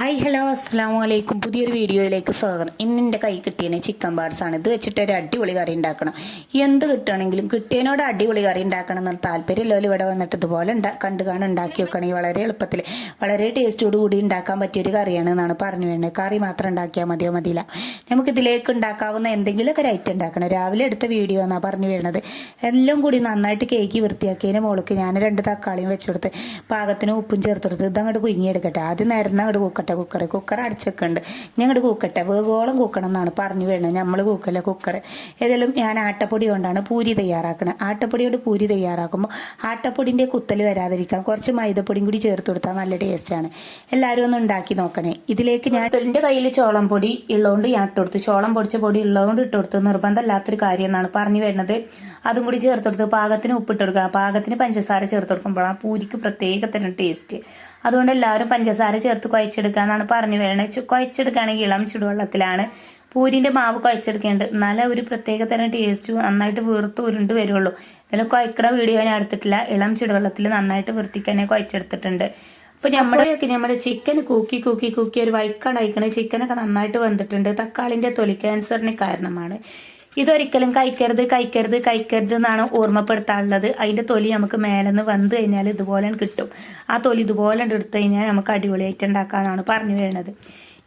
Hi hello അസ്സാം വലൈക്കും പുതിയൊരു വീഡിയോയിലേക്ക് സ്വാഗതം. ഇന്ന് എന്റെ കൈ കിട്ടിയ ചിക്കൻ പാർട്സ് ആണ്. ഇത് വെച്ചിട്ട് ഒരു അടിപൊളി കറി ഉണ്ടാക്കണം. എന്ത് കിട്ടുകയാണെങ്കിലും കിട്ടിയതിനോട് അടിപൊളി കറി ഉണ്ടാക്കണം എന്നുള്ള താല്പര്യമില്ലല്ലോ ഇവിടെ വന്നിട്ട് ഇതുപോലെ ഉണ്ടാ കണ്ടു കാണാൻ ഉണ്ടാക്കി വെക്കണമെങ്കിൽ വളരെ എളുപ്പത്തിൽ വളരെ ടേസ്റ്റോട് കൂടി ഉണ്ടാക്കാൻ പറ്റിയൊരു കറിയാണ് എന്നാണ് പറഞ്ഞു വേണ്ടത് കറി മാത്രം ഉണ്ടാക്കിയാൽ മതിയോ? മതിയില്ല. നമുക്ക് ഇതിലേക്ക് ഉണ്ടാക്കാവുന്ന എന്തെങ്കിലുമൊക്കെ ഒരു ഐറ്റം ഉണ്ടാക്കണം. രാവിലെ എടുത്ത വീഡിയോ എന്നാണ് പറഞ്ഞു വരുന്നത്. എല്ലാം കൂടി നന്നായിട്ട് കേക്ക് വൃത്തിയാക്കിയതിന് മോൾക്ക്. ഞാൻ രണ്ട് തക്കാളിയും വെച്ചുകൊടുത്ത് പാകത്തിന് ഉപ്പും ചേർത്ത് കൊടുത്ത് ഇതങ്ങോട്ട് കുഞ്ഞിയെടുക്കട്ടെ ആദ്യം നേരം അങ്ങോട്ട് കൂക്കട്ടെ. കുക്കർ കുക്കർ അടച്ചൊക്കെയുണ്ട് ഞങ്ങളുടെ കൂക്കട്ടെ. വേഗോളം കൂക്കണം എന്നാണ് പറഞ്ഞു വരുന്നത്. നമ്മൾ കൂക്കല്ല കുക്കർ ഏതായാലും ഞാൻ ആട്ടപ്പൊടി കൊണ്ടാണ് പൂരി തയ്യാറാക്കുന്നത് ആട്ടപ്പൊടി കൊണ്ട് പൂരി തയ്യാറാക്കുമ്പോൾ ആട്ടപ്പൊടിന്റെ കുത്തൽ വരാതിരിക്കാൻ കുറച്ച് മൈദപ്പൊടിയും കൂടി ചേർത്ത് കൊടുത്താൽ നല്ല ടേസ്റ്റാണ് എല്ലാവരും ഒന്ന് ഉണ്ടാക്കി നോക്കണേ. ഇതിലേക്ക് ഞാൻ എന്റെ കയ്യിൽ ചോളം പൊടി ഉള്ളതുകൊണ്ട് ഞാൻ ഇട്ട് കൊടുത്ത്. ചോളം പൊടിച്ച പൊടി ഉള്ളതുകൊണ്ട് ഇട്ട് നിർബന്ധമല്ലാത്തൊരു നിർബന്ധമില്ലാത്തൊരു കാര്യം എന്നാണ് പറഞ്ഞു വരുന്നത്. അതും കൂടി ചേർത്ത് കൊടുത്ത് പാകത്തിന് ഉപ്പിട്ട് കൊടുക്കുക പാകത്തിന് പഞ്ചസാര ചേർത്ത് ആ പൂരിക്ക് പ്രത്യേക തന്നെ ടേസ്റ്റ് അതുകൊണ്ട് എല്ലാവരും പഞ്ചസാര ചേർത്ത് കുഴച്ചെടുക്കുക എന്നാണ് പറഞ്ഞു ചു- കുഴച്ചെടുക്കുകയാണെങ്കിൽ ഇളം ചുടുവെള്ളത്തിലാണ് പൂരിന്റെ മാവ് കുഴച്ചെടുക്കേണ്ടത്. എന്നാലേ ഒരു പ്രത്യേക തരം ടേസ്റ്റ് നന്നായിട്ട് വീർത്ത് ഉരുണ്ട് വരുള്ളൂ അതിൽ കുഴക്കണ വീഡിയോ ഞാൻ എടുത്തിട്ടില്ല. ഇളം ചുടുവെള്ളത്തിൽ നന്നായിട്ട് വൃത്തിക്ക് തന്നെ കുഴച്ചെടുത്തിട്ടുണ്ട്. അപ്പോൾ നമ്മളെയൊക്കെ നമ്മുടെ ചിക്കൻ കൂക്കി കൂക്കി കൂക്കി ഒരു വൈക്കാണ് അയക്കണത് ചിക്കനൊക്കെ നന്നായിട്ട് വന്നിട്ടുണ്ട്. തക്കാളിന്റെ തൊലി ക്യാൻസറിന് കാരണമാണ്. ഇതൊരിക്കലും കഴിക്കരുത് കഴിക്കരുത് കഴിക്കരുത് എന്നാണ് ഓർമ്മപ്പെടുത്താനുള്ളത്. അതിന്റെ തൊലി നമുക്ക് മേലെന്ന് വന്നു കഴിഞ്ഞാൽ ഇതുപോലെ കിട്ടും. ആ തൊലി ഇതുപോലെ എടുത്തു കഴിഞ്ഞാൽ നമുക്ക് അടിപൊളിയായിട്ട് ഉണ്ടാക്കാന്നാണ് പറഞ്ഞു വരുന്നത്.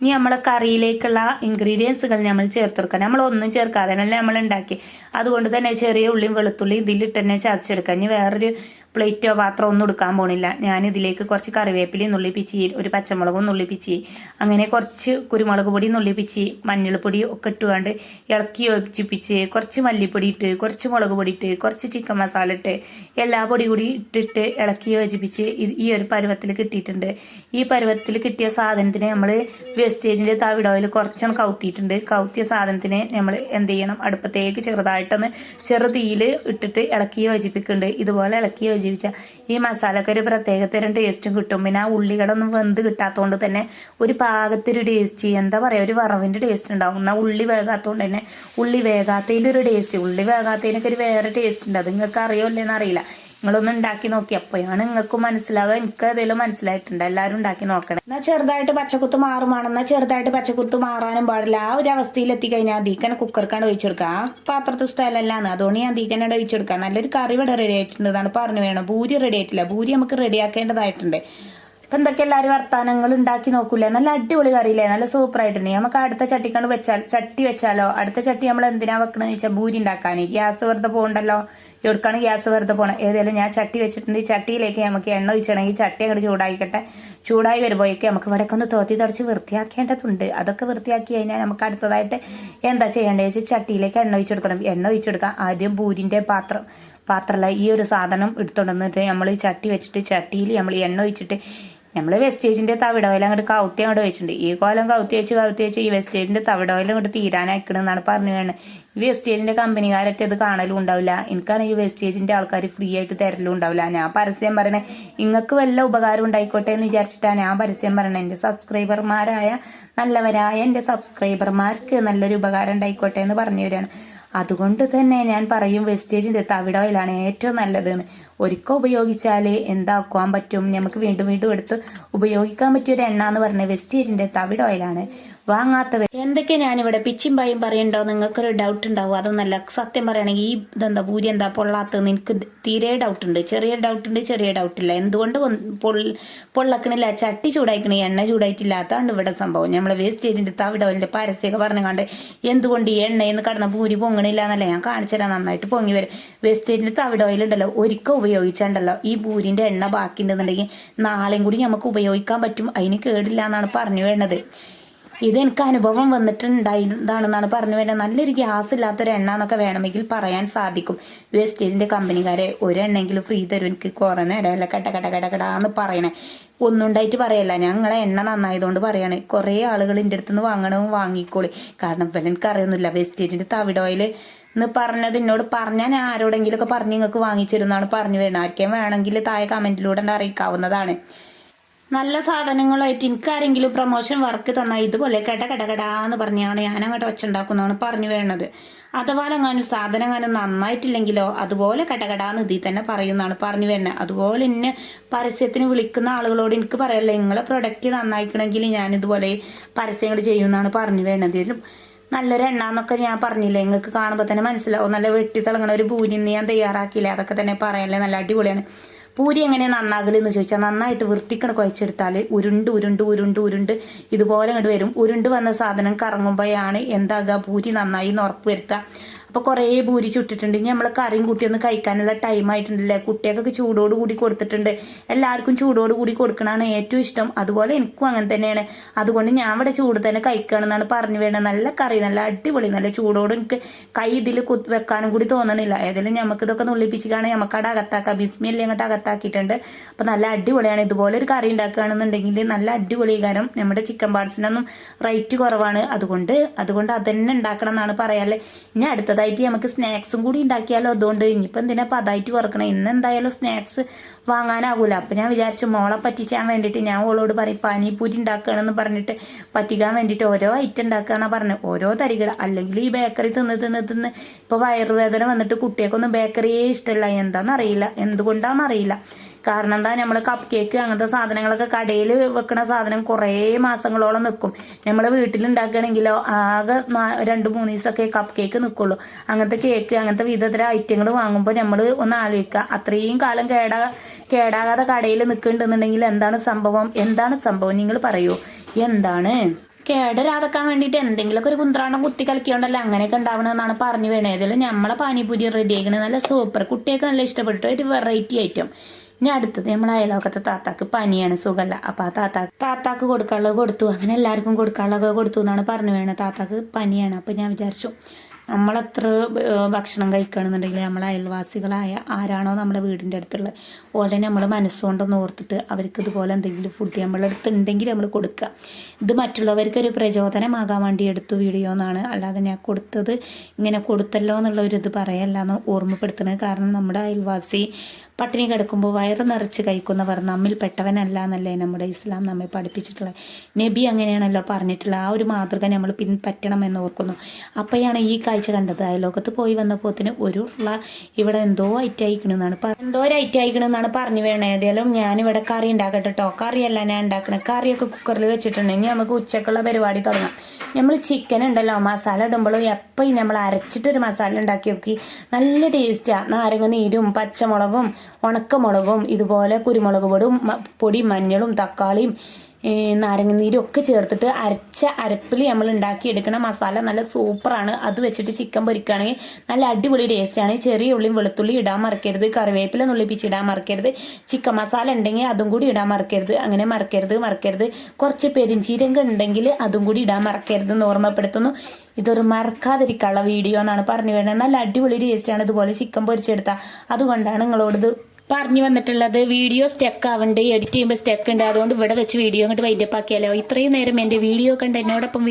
ഇനി നമ്മളെ കറിയിലേക്കുള്ള ഇൻഗ്രീഡിയൻസുകൾ നമ്മൾ ചേർത്ത് കൊടുക്കാം നമ്മൾ ഒന്നും ചേർക്കാതെ തന്നെ നമ്മൾ ഉണ്ടാക്കി അതുകൊണ്ട് തന്നെ ചെറിയ ഉള്ളിയും വെളുത്തുള്ളിയും ഇതിലിട്ട് തന്നെ ചതച്ചെടുക്കാം ഇനി വേറൊരു പ്ലേറ്റോ പാത്രമോ ഒന്നും എടുക്കാൻ പോണില്ല. ഞാൻ ഇതിലേക്ക് കുറച്ച് കറിവേപ്പിലയും നുള്ളിപ്പിച്ചി ഒരു പച്ചമുളകും നുള്ളിപ്പിച്ചി അങ്ങനെ കുറച്ച് കുരുമുളക് പൊടി നുള്ളിപ്പിച്ചി മഞ്ഞൾപ്പൊടി ഒക്കെ ഇട്ടുകൊണ്ട് ഇളക്കി യോജിപ്പിച്ച് കുറച്ച് മല്ലിപ്പൊടി ഇട്ട് കുറച്ച് മുളക് പൊടി ഇട്ട് കുറച്ച് ചിക്കൻ മസാല ഇട്ട് എല്ലാ പൊടി കൂടി ഇട്ടിട്ട് ഇളക്കി യോജിപ്പിച്ച് ഈ ഒരു പരുവത്തിൽ കിട്ടിയിട്ടുണ്ട്. ഈ പരുവത്തിൽ കിട്ടിയ സാധനത്തിന് നമ്മൾ വേസ്റ്റേജിന്റെ തവിട് ഓയിൽ കൗത്തിയിട്ടുണ്ട്. കൗത്തിയ സാധനത്തിന് നമ്മൾ എന്ത് ചെയ്യണം? അടുപ്പത്തേക്ക് ചെറുതായിട്ടൊന്ന് ചെറുതീയിൽ ഇട്ടിട്ട് ഇളക്കി യോജിപ്പിക്കുന്നുണ്ട്. ഇതുപോലെ ഇളക്കി യോജിപ്പിച്ചാൽ ഈ മസാലക്ക് ഒരു പ്രത്യേക തരം ടേസ്റ്റും കിട്ടും. പിന്നെ ആ ഉള്ളികളൊന്നും വെന്ത് കിട്ടാത്തതുകൊണ്ട് തന്നെ ഒരു പാകത്തൊരു ടേസ്റ്റ് എന്താ പറയുക ഒരു വറവിന്റെ ടേസ്റ്റ് ഉണ്ടാവും. എന്നാൽ ഉള്ളി വേകാത്തതുകൊണ്ട് തന്നെ ഉള്ളി വേകാത്തതിന്റെ ഒരു ടേസ്റ്റ് ഉള്ളി വേകാത്തതിനൊക്കെ ഒരു വേറെ ടേസ്റ്റ് ഉണ്ട്. അത് നിങ്ങൾക്ക് അറിയോ ഇല്ലെന്ന് അറിയില്ല. നിങ്ങളൊന്ന് ഉണ്ടാക്കി നോക്കി. അപ്പോഴാണ് നിങ്ങൾക്ക് മനസ്സിലാകുക എനിക്ക് ഏതെങ്കിലും മനസ്സിലായിട്ടുണ്ട്? എല്ലാവരും ഉണ്ടാക്കി നോക്കണം. എന്നാൽ ചെറുതായിട്ട് പച്ചക്കുത്ത് മാറുമാണെന്നാൽ ചെറുതായിട്ട് പച്ചക്കുത്ത് മാറാനും പാടില്ല. ആ ഒരു അവസ്ഥയിൽ എത്തിക്കഴിഞ്ഞാൽ അതീക്കനെ കുക്കർക്കാണ് ഒഴിച്ചെടുക്കുക. ആ പാത്രത്തിൽ സ്ഥലമല്ലാന്ന്. അതുകൊണ്ട് ഞാൻ അതീക്കനാണ് ഒഴിച്ചെടുക്കുക. നല്ലൊരു കറി ഇവിടെ റെഡി ആയിട്ടുണ്ട് ഇതാണ് പറഞ്ഞു വേണം. ഭൂരി റെഡി ആയിട്ടില്ല. ഭൂരി നമുക്ക് റെഡിയാക്കേണ്ടതായിട്ടുണ്ട് അപ്പം എന്തൊക്കെ എല്ലാവരും വർത്തമാനങ്ങൾ ഉണ്ടാക്കി നോക്കൂലേ? നല്ല അടിപൊളി കറിയില്ലേ? നല്ല സൂപ്പർ ആയിട്ടുണ്ട്. നമുക്ക് അടുത്ത ചട്ടിക്കണ്ട് വെച്ചാൽ ചട്ടി വെച്ചാലോ? അടുത്ത ചട്ടി നമ്മൾ എന്തിനാ വെക്കണമെന്ന് വെച്ചാൽ ഭൂരി ഉണ്ടാക്കാൻ ഗ്യാസ് വെറുതെ പോകണ്ടല്ലോ. എവിടേക്കാണ് ഗ്യാസ് വെറുതെ പോകണം ഏതായാലും ഞാൻ ചട്ടി വെച്ചിട്ടുണ്ട്. ചട്ടിയിലേക്ക് നമുക്ക് എണ്ണ ഒഴിച്ചിടണമെങ്കിൽ ചട്ടി അങ്ങോട്ട് ചൂടായിക്കട്ടെ. ചൂടായി വരുമ്പോഴേക്ക് നമുക്ക് ഇവിടേക്കൊന്ന് തോത്തി തുടച്ച് വൃത്തിയാക്കേണ്ടതുണ്ട്. അതൊക്കെ വൃത്തിയാക്കി കഴിഞ്ഞാൽ നമുക്ക് അടുത്തതായിട്ട് എന്താ ചെയ്യേണ്ടത് വെച്ചാൽ ചട്ടിയിലേക്ക് എണ്ണ ഒഴിച്ചെടുക്കണം എണ്ണ ഒഴിച്ചെടുക്കാം ആദ്യം ബൂതിന്റെ പാത്രം പാത്രമല്ല ഈ ഒരു സാധനം എടുത്തുകൊണ്ടുവന്നിട്ട് നമ്മൾ ചട്ടി വെച്ചിട്ട് ചട്ടിയിൽ നമ്മൾ എണ്ണ ഒഴിച്ചിട്ട് നമ്മൾ വെസ്റ്റേജിന്റെ തവിട ഓയിൽ അങ്ങോട്ട് കൗത്തി അങ്ങോട്ട് വെച്ചിട്ടുണ്ട് ഈ കോലം കൗത്തി വെച്ച് കൗത്തി വെച്ച് ഈ വെസ്റ്റേജിന്റെ തവിട ഓയിൽ അങ്ങോട്ട് തീരാനായിക്കണമെന്നാണ് പറഞ്ഞു വേണം ഈ വെസ്റ്റേജിന്റെ കമ്പനിക്കാരൊക്കെ ഇത് കാണലും ഉണ്ടാവില്ല. എനിക്കാണ് ഈ വെസ്റ്റേജിന്റെ ആൾക്കാർ ഫ്രീ ആയിട്ട് തരലും ഉണ്ടാവില്ല. ഞാൻ പരസ്യം പറയണേ നിങ്ങൾക്ക് വല്ല ഉപകാരം ഉണ്ടായിക്കോട്ടെ എന്ന് വിചാരിച്ചിട്ടാണ് ഞാൻ പരസ്യം പറയണേ. എന്റെ സബ്സ്ക്രൈബർമാരായ നല്ലവരായ എന്റെ സബ്സ്ക്രൈബർമാർക്ക് നല്ലൊരു ഉപകാരം ഉണ്ടായിക്കോട്ടെ എന്ന് പറഞ്ഞു വരികയാണ് അതുകൊണ്ട് തന്നെ ഞാൻ പറയും വെസ്റ്റേജിന്റെ തവിട ഓയിലാണ് ഏറ്റവും നല്ലതെന്ന്. ഒരിക്കൽ ഉപയോഗിച്ചാൽ എന്താക്കുവാൻ പറ്റും? നമുക്ക് വീണ്ടും വീണ്ടും എടുത്ത് ഉപയോഗിക്കാൻ പറ്റിയ ഒരു എണ്ണ എന്ന് പറഞ്ഞാൽ വെസ്റ്റേജിന്റെ തവിട ഓയിലാണ് വാങ്ങാത്തവർ എന്തൊക്കെ ഞാനിവിടെ പിച്ചും പായും പറയണ്ടോ? നിങ്ങൾക്കൊരു ഡൗട്ട് ഉണ്ടാവും. അതൊന്നല്ല. സത്യം പറയുകയാണെങ്കിൽ ഈ ഇതെന്താ പൂരി എന്താ പൊള്ളാത്തതെന്ന് എനിക്ക് തീരെ ഡൗട്ട് ഉണ്ട്. ചെറിയ ഡൗട്ട് ഉണ്ട് ചെറിയ ഡൗട്ട് ഇല്ല. എന്തുകൊണ്ട് പൊള്ളക്കണില്ല? ചട്ടി ചൂടായിക്കണ എണ്ണ ചൂടായിട്ടില്ലാത്തതാണ് ഇവിടെ സംഭവം. നമ്മളെ വേസ്റ്റേജിന്റെ തവിട ഓയിലിന്റെ പരസ്യമൊക്കെ പറഞ്ഞു കണ്ട് എന്തുകൊണ്ട് ഈ എന്ന് കടന്ന പൂരി പൊങ്ങണില്ല എന്നല്ല. ഞാൻ കാണിച്ചാൽ നന്നായിട്ട് പൊങ്ങി വരും. വേസ്റ്റേജിന്റെ തവിട് ഓയിൽ ഉണ്ടല്ലോ. ഒരിക്കൽ ഉപയോഗിച്ചാണ്ടല്ലോ. ഈ പൂരിന്റെ എണ്ണ ബാക്കി ഉണ്ടെന്നുണ്ടെങ്കിൽ നാളെയും കൂടി നമുക്ക് ഉപയോഗിക്കാൻ പറ്റും. അതിന് കേടില്ല എന്നാണ് പറഞ്ഞു വേണ്ടത് ഇത് എനിക്ക് അനുഭവം വന്നിട്ടുണ്ടായതാണെന്നാണ് പറഞ്ഞു വേണ്ടത് നല്ലൊരു ഗ്യാസ് ഇല്ലാത്തൊരു എണ്ണ എന്നൊക്കെ വേണമെങ്കിൽ പറയാൻ സാധിക്കും. വേസ്റ്റേജിന്റെ കമ്പനിക്കാരെ ഒരെണ്ണെങ്കിലും ഫ്രീ തരും. എനിക്ക് കുറേ നേരമല്ല കട്ട കട്ട കട കടാന്ന് പറയണേ. ഒന്നും ഉണ്ടായിട്ട് പറയല്ല. ഞങ്ങളെ എണ്ണ നന്നായതുകൊണ്ട് പറയാണ്. കുറേ ആളുകൾ എന്റെ അടുത്ത് നിന്ന് വാങ്ങണവും വാങ്ങിക്കോളി. കാരണം ഇപ്പം എനിക്കറിയൊന്നുമില്ല വെസ്റ്റേജിന്റെ തവിട ഓയിൽ എന്ന് പറഞ്ഞത് എന്നോട് പറഞ്ഞാൽ ഞാൻ ആരോടെങ്കിലുമൊക്കെ പറഞ്ഞ് നിങ്ങൾക്ക് വാങ്ങിച്ചു തരുമെന്നാണ് പറഞ്ഞു വരുന്നത്. ആർക്കേം വേണമെങ്കിൽ താഴെ കമന്റിലൂടെ അറിയിക്കാവുന്നതാണ്. നല്ല സാധനങ്ങളായിട്ട് എനിക്കാരെങ്കിലും പ്രൊമോഷൻ വർക്ക് തന്നാൽ ഇതുപോലെ കട കട കടാന്ന് പറഞ്ഞാണ് ഞാൻ അങ്ങോട്ട് വെച്ചുണ്ടാക്കുന്നതാണ് പറഞ്ഞു വേണത് അഥവാ എങ്ങാനും സാധനം എങ്ങാനും നന്നായിട്ടില്ലെങ്കിലോ അതുപോലെ കടകടാന്ന് ഇതിൽ തന്നെ പറയുന്നതാണ് പറഞ്ഞു വരുന്നത് അതുപോലെ എന്നെ പരസ്യത്തിന് വിളിക്കുന്ന ആളുകളോട് എനിക്ക് പറയല്ലേ നിങ്ങളെ പ്രൊഡക്റ്റ് നന്നായിക്കണമെങ്കിൽ ഞാൻ ഇതുപോലെ പരസ്യങ്ങൾ ചെയ്യുമെന്നാണ് പറഞ്ഞു വരുന്നത് ഇതിലും നല്ലൊരു എണ്ണ എന്നൊക്കെ ഞാൻ പറഞ്ഞില്ലേ? നിങ്ങൾക്ക് കാണുമ്പോൾ തന്നെ മനസ്സിലാവും. നല്ല വെട്ടി തിളങ്ങണ ഒരു ഭൂരിന്ന് ഞാൻ തയ്യാറാക്കിയില്ലേ? അതൊക്കെ തന്നെ പറയല്ലേ നല്ല അടിപൊളിയാണ്. പൂരി എങ്ങനെ നന്നാകലെന്ന് ചോദിച്ചാൽ നന്നായിട്ട് വൃത്തിക്കണ കുഴച്ചെടുത്താൽ ഉരുണ്ട് ഉരുണ്ട് ഉരുണ്ട് ഉരുണ്ട് ഇതുപോലെ ഇങ്ങോട്ട് വരും. ഉരുണ്ട് വന്ന സാധനം കറങ്ങുമ്പോഴാണ് എന്താകുക പൂരി നന്നായി എന്ന് ഉറപ്പ് വരുത്തുക അപ്പോൾ കുറേ പൂരി ഇനി നമ്മൾ കറിയും കൂട്ടി ഒന്ന് കഴിക്കാനുള്ള ടൈം ആയിട്ടുണ്ടല്ലേ? കുട്ടികൾക്കൊക്കെ ചൂടോട് കൂടി കൊടുത്തിട്ടുണ്ട്. എല്ലാവർക്കും ചൂടോട് കൂടി കൊടുക്കണതാണ് ഏറ്റവും ഇഷ്ടം. അതുപോലെ എനിക്കും അങ്ങനെ തന്നെയാണ്. അതുകൊണ്ട് ഞാൻ ഇവിടെ ചൂട് തന്നെ കഴിക്കുകയാണെന്നാണ് പറഞ്ഞു വേണ്ടത് നല്ല കറി നല്ല അടിപൊളി നല്ല ചൂടോട് എനിക്ക് കൈ ഇതിൽ വെക്കാനും കൂടി തോന്നണില്ല. ഏതായാലും നമുക്ക് ഇതൊക്കെ നുള്ളിപ്പിച്ചിട്ടാണ് നമുക്ക് അവിടെ അകത്താക്കാം. ബിസ്മിയല്ലേ അങ്ങോട്ട് അകത്താക്കിയിട്ടുണ്ട്. അപ്പോൾ നല്ല അടിപൊളിയാണ്. ഇതുപോലെ ഒരു കറി ഉണ്ടാക്കുകയാണെന്നുണ്ടെങ്കിൽ നല്ല അടിപൊളി കാരണം നമ്മുടെ ചിക്കൻ പാർട്സിനൊന്നും റേറ്റ് കുറവാണ്. അതുകൊണ്ട് അതുകൊണ്ട് അതന്നെ ഉണ്ടാക്കണം എന്നാണ് പറയാല്ലേ ഇനി അടുത്തതായിട്ട് നമുക്ക് സ്നാക്സും കൂടി ഉണ്ടാക്കിയാലോ? അതുകൊണ്ട് ഇനിയിപ്പോൾ എന്തിനാ അപ്പോൾ അതായിട്ട് വറക്കണം? ഇന്ന് എന്തായാലും സ്നാക്സ് വാങ്ങാനാകൂല അപ്പം ഞാൻ വിചാരിച്ചു മോളെ പറ്റിച്ചാൻ വേണ്ടിയിട്ട് ഞാൻ ഓളോട് പറയും പാനിപ്പൂരി ഉണ്ടാക്കുകയാണെന്ന് പറഞ്ഞിട്ട് പറ്റിക്കാൻ വേണ്ടിയിട്ട് ഓരോ ഐറ്റം ഉണ്ടാക്കുകയെന്നാണ് പറഞ്ഞത് ഓരോ തരികൾ. അല്ലെങ്കിൽ ഈ ബേക്കറി തിന്ന് തിന്ന് തിന്ന് ഇപ്പോൾ വയറുവേദന വന്നിട്ട് കുട്ടികൾക്കൊന്നും ബേക്കറിയേ ഇഷ്ടമല്ല. എന്താണെന്നറിയില്ല എന്തുകൊണ്ടാണെന്നറിയില്ല കാരണം എന്താ നമ്മൾ കപ്പ് കേക്ക് അങ്ങനത്തെ സാധനങ്ങളൊക്കെ കടയിൽ വെക്കുന്ന സാധനം കുറേ മാസങ്ങളോളം നിൽക്കും നമ്മൾ വീട്ടിലുണ്ടാക്കുകയാണെങ്കിലോ ആകെ രണ്ട് മൂന്ന് ദിവസമൊക്കെ കപ്പ് കേക്ക് നിൽക്കുള്ളൂ അങ്ങനത്തെ കേക്ക് അങ്ങനത്തെ വിധത്തിലെ ഐറ്റങ്ങൾ വാങ്ങുമ്പോൾ നമ്മൾ ഒന്ന് ആലോചിക്കുക. അത്രയും കാലം കേടാ കേടാകാതെ കടയിൽ നിൽക്കുന്നുണ്ടെന്നുണ്ടെങ്കിൽ എന്താണ് സംഭവം? എന്താണ് സംഭവം? നിങ്ങൾ പറയൂ. എന്താണ്? കേടരാതക്കാൻ വേണ്ടിയിട്ട് എന്തെങ്കിലുമൊക്കെ ഒരു കുന്ത്രാണ്ടം കുത്തി കലക്കിയോണ്ടല്ല അങ്ങനെയൊക്കെ ഉണ്ടാവണമെന്നാണ് പറഞ്ഞു വേണേ ഇതിൽ നമ്മളെ പാനിപ്പൂരി റെഡി ആക്കണത് നല്ല സൂപ്പർ കുട്ടിയൊക്കെ നല്ല ഇഷ്ടപ്പെട്ടിട്ട് ഒരു വെറൈറ്റി ഐറ്റം ഇനി അടുത്തത് നമ്മളെ അയലോക്കത്തെ താത്താക്ക് പനിയാണ് സുഖമല്ല അപ്പോൾ ആ താത്താക്ക് താത്താക്ക് കൊടുക്കാനുള്ളത് കൊടുത്തു. അങ്ങനെ എല്ലാവർക്കും കൊടുക്കാനുള്ളത് കൊടുത്തു എന്നാണ് പറഞ്ഞു വേണത് താത്താക്ക് പനിയാണ്. അപ്പോൾ ഞാൻ വിചാരിച്ചു നമ്മളെത്ര ഭക്ഷണം കഴിക്കുകയാണെന്നുണ്ടെങ്കിൽ നമ്മളെ അയൽവാസികളായ ആരാണോ നമ്മുടെ വീടിന്റെ അടുത്തുള്ളത് ഓലെ നമ്മൾ മനസ്സുകൊണ്ടൊന്ന് ഓർത്തിട്ട് അവർക്ക് ഇതുപോലെ എന്തെങ്കിലും ഫുഡ് നമ്മളെ അടുത്തുണ്ടെങ്കിൽ നമ്മൾ കൊടുക്കുക. ഇത് മറ്റുള്ളവർക്ക് ഒരു പ്രചോദനമാകാൻ വേണ്ടി എടുത്തു വീഡിയോ എന്നാണ്. അല്ലാതെ ഞാൻ കൊടുത്തത് ഇങ്ങനെ കൊടുത്തല്ലോ എന്നുള്ള ഒരു ഇത് പറയല്ല എന്ന് ഓർമ്മപ്പെടുത്തുന്നത്. കാരണം നമ്മുടെ അയൽവാസി പട്ടിണി കിടക്കുമ്പോൾ വയറ് നിറച്ച് കഴിക്കുന്നവർ നമ്മിൽ പെട്ടവനല്ല എന്നല്ലേ നമ്മുടെ ഇസ്ലാം നമ്മെ പഠിപ്പിച്ചിട്ടുള്ളത്. നബി അങ്ങനെയാണല്ലോ പറഞ്ഞിട്ടുള്ളത് ആ ഒരു മാതൃക നമ്മൾ പിൻപറ്റണം എന്ന് ഓർക്കുന്നു. അപ്പോഴാണ് ഈ കാഴ്ച കണ്ടത്. അയലോകത്ത് പോയി വന്നപ്പോത്തിന് ഒരു ഇവിടെ എന്തോ ഐറ്റ് അയക്കണമെന്നാണ് എന്തോ ഒരു ഐറ്റ് അയക്കണമെന്നാണ് പറഞ്ഞു വേണം. ഏതായാലും ഞാനിവിടെ കറി ഉണ്ടാക്കട്ടെ കേട്ടോ കറിയല്ല ഞാൻ ഉണ്ടാക്കണത് കറിയൊക്കെ കുക്കറിൽ വെച്ചിട്ടുണ്ടെങ്കിൽ നമുക്ക് ഉച്ചക്കുള്ള പരിപാടി തുടങ്ങാം. നമ്മൾ ചിക്കൻ ഉണ്ടല്ലോ. മസാല ഇടുമ്പോഴും എപ്പോഴും നമ്മൾ അരച്ചിട്ടൊരു മസാല ഉണ്ടാക്കി നോക്കി. നല്ല ടേസ്റ്റാണ് നാരങ്ങ നീരും പച്ചമുളകും ഉണക്കമുളകും ഇതുപോലെ കുരുമുളക് പൊടും മഞ്ഞളും തക്കാളിയും ഈ നാരങ്ങ നീരും ഒക്കെ ചേർത്തിട്ട് അരച്ച അരപ്പിൽ നമ്മൾ ഉണ്ടാക്കിയെടുക്കണ മസാല നല്ല സൂപ്പറാണ്. അത് വെച്ചിട്ട് ചിക്കൻ പൊരിക്കുകയാണെങ്കിൽ നല്ല അടിപൊളി ടേസ്റ്റാണ് ചെറിയ ഉള്ളിയും വെളുത്തുള്ളി ഇടാൻ മറക്കരുത്. കറിവേപ്പില നുള്ളിപ്പിച്ച് ഇടാൻ മറക്കരുത്. ചിക്കൻ മസാല ഉണ്ടെങ്കിൽ അതും കൂടി ഇടാൻ മറക്കരുത്. അങ്ങനെ മറക്കരുത് മറക്കരുത്. കുറച്ച് പെരിഞ്ചീരകം ഉണ്ടെങ്കിൽ അതും കൂടി ഇടാൻ മറക്കരുത് എന്ന് ഓർമ്മപ്പെടുത്തുന്നു. ഇതൊരു മറക്കാതിരിക്കാനുള്ള വീഡിയോ എന്നാണ് പറഞ്ഞു വരുന്നത്. നല്ല അടിപൊളി ടേസ്റ്റാണ് ഇതുപോലെ ചിക്കൻ പൊരിച്ചെടുത്താൽ. അതുകൊണ്ടാണ് നിങ്ങളോട് പറഞ്ഞു വന്നിട്ടുള്ളത് വീഡിയോ സ്റ്റെക്ക് ആവുന്നുണ്ട് എഡിറ്റ് ചെയ്യുമ്പോൾ സ്റ്റെക്ക് ഉണ്ട്. അതുകൊണ്ട് ഇവിടെ വെച്ച് വീഡിയോ അങ്ങോട്ട് വൈൻഡപ്പ് ആക്കിയാലോ. ഇത്രയും നേരം എന്റെ വീഡിയോ കണ്ട് എന്നോടൊപ്പം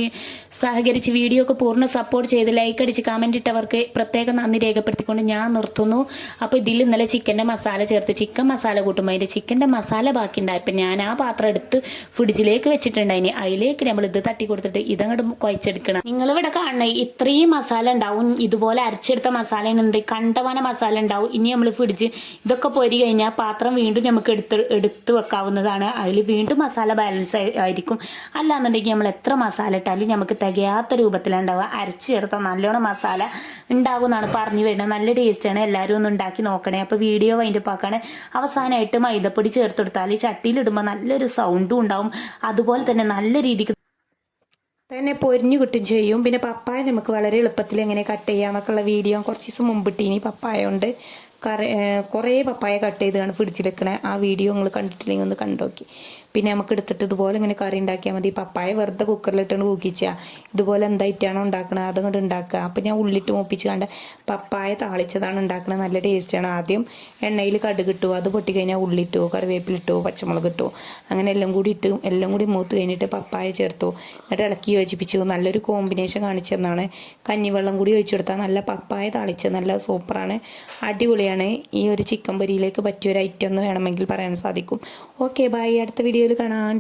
സഹകരിച്ച് വീഡിയോ ഒക്കെ പൂർണ സപ്പോർട്ട് ചെയ്ത് ലൈക്ക് അടിച്ച് കമന്റ് ഇട്ടവർക്ക് പ്രത്യേകം നന്ദി രേഖപ്പെടുത്തിക്കൊണ്ട് ഞാൻ നിർത്തുന്നു. അപ്പോൾ ഇതിൽ ഇന്നലെ ചിക്കന്റെ മസാല ചേർത്ത് ചിക്കൻ മസാല കൂട്ടുമ്പോൾ അതിന്റെ ചിക്കന്റെ മസാല ബാക്കി ഉണ്ടായപ്പോൾ ഞാൻ ആ പാത്രം എടുത്ത് ഫ്രിഡ്ജിലേക്ക് വെച്ചിട്ടുണ്ടായിന് അതിലേക്ക് നമ്മൾ ഇത് തട്ടി കൊടുത്തിട്ട് ഇതങ്ങോട്ട് കുഴച്ചെടുക്കണം. നിങ്ങളിവിടെ കാണണേ ഇത്രയും മസാല ഉണ്ടാവും. ഇതുപോലെ അരച്ചെടുത്ത മസാല ഉണ്ട് കണ്ടവന മസാല ഉണ്ടാവും. ഇനി നമ്മൾ ഫ്രിഡ്ജ് ഇതൊക്കെ പൊരി കഴിഞ്ഞാൽ പാത്രം വീണ്ടും നമുക്ക് എടുത്ത് എടുത്ത് വെക്കാവുന്നതാണ്. അതിൽ വീണ്ടും മസാല ബാലൻസ് ആയി- ആയിരിക്കും. അല്ലാന്നുണ്ടെങ്കിൽ നമ്മൾ എത്ര മസാല ഇട്ടാലും നമുക്ക് തികയാത്ത രൂപത്തിലാണ് ഉണ്ടാവുക അരച്ച് ചേർത്ത നല്ലോണം മസാല ഉണ്ടാവും എന്നാണ് പറഞ്ഞു വരുന്നത്. നല്ല ടേസ്റ്റാണ് എല്ലാവരും ഒന്ന് ഉണ്ടാക്കി നോക്കണേ. അപ്പോൾ വീഡിയോ അതിന്റെ പാക്കാണ് അവസാനമായിട്ട് മൈദപ്പൊടി ചേർത്തെടുത്താൽ ചട്ടിയിലിടുമ്പോൾ നല്ലൊരു സൗണ്ടും ഉണ്ടാവും. അതുപോലെ തന്നെ നല്ല രീതിക്ക് തന്നെ പൊരിഞ്ഞു കിട്ടും ചെയ്യും. പിന്നെ പപ്പായ നമുക്ക് വളരെ എളുപ്പത്തിൽ എങ്ങനെ കട്ട് ചെയ്യാന്നൊക്കെയുള്ള വീഡിയോ കുറച്ച് ദിവസം മുമ്പിട്ടീനി. പപ്പായ കൊണ്ട് കറി കുറേ പപ്പായ കട്ട് ചെയ്താണ് വെക്കണേ. ആ വീഡിയോ നിങ്ങൾ കണ്ടിട്ടില്ലെങ്കിൽ ഒന്ന് കണ്ടോക്കി പിന്നെ നമുക്ക് എടുത്തിട്ട് ഇതുപോലെ ഇങ്ങനെ കറി ഉണ്ടാക്കിയാൽ മതി. പപ്പായ വെറുതെ കുക്കറിലിട്ടാണ് കൂക്കിച്ചാൽ ഇതുപോലെ എന്തായിട്ടാണോ ഉണ്ടാക്കണത് അതുകൊണ്ട് ഉണ്ടാക്കുക. അപ്പം ഞാൻ ഉള്ളിട്ട് മൂപ്പിച്ച് കണ്ട് പപ്പായ താളിച്ചതാണ് ഉണ്ടാക്കുന്നത് നല്ല ടേസ്റ്റാണ് ആദ്യം എണ്ണയിൽ കടുക് ഇട്ടു. അത് പൊട്ടിക്കഴിഞ്ഞാൽ ഉള്ളിട്ടു കറിവേപ്പിലിട്ടോ പച്ചമുളക് ഇട്ടു. അങ്ങനെ എല്ലാം കൂടി ഇട്ടു എല്ലാം കൂടി മൂത്ത് കഴിഞ്ഞിട്ട് പപ്പായ ചേർത്തു. എന്നിട്ട് ഇളക്കി യോജിപ്പിച്ചു. നല്ലൊരു കോമ്പിനേഷൻ കാണിച്ചെന്നാണ് കഞ്ഞിവെള്ളം കൂടി ഒഴിച്ചു കൊടുത്താൽ നല്ല പപ്പായ താളിച്ചത് നല്ല സൂപ്പറാണ് അടിപൊളിയാണ്. അടിപൊളിയാണ് ഈ ഒരു ചിക്കൻ പൊരിയിലേക്ക് പറ്റിയ ഒരു ഐറ്റം എന്ന് വേണമെങ്കിൽ പറയാൻ സാധിക്കും. ഓക്കെ ബൈ അടുത്ത വീഡിയോയിൽ കാണാൻ